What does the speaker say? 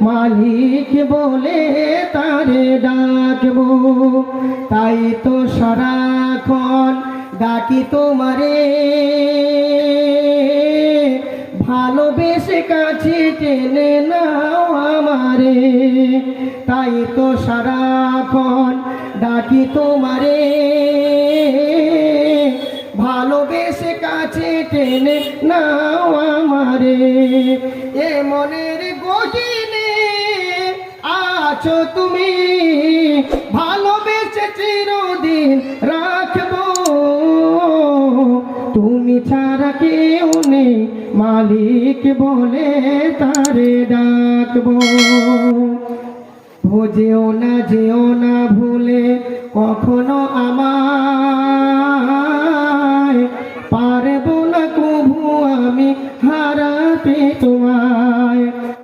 মালিক বলে তারে ডাকবো। তাই তো সারাক্ষণ ডাকি তোমারে। ভালোবেসে কাছে টেনে নাও আমারে। তাই তো সারাক্ষণ ডাকি তোমারে। ভালোবেসে কাছে টেনে নাও আমারে। আছো তুমি, ভালোবেসে চিরদিন রাখব। তুমি ছাড়া কেউ নেই, মালিক বলে তারে ডাকবো। ভোজেও না, যেও না ভুলে কখনো আমার পারব না কভু আমি হারাতে তোমায়।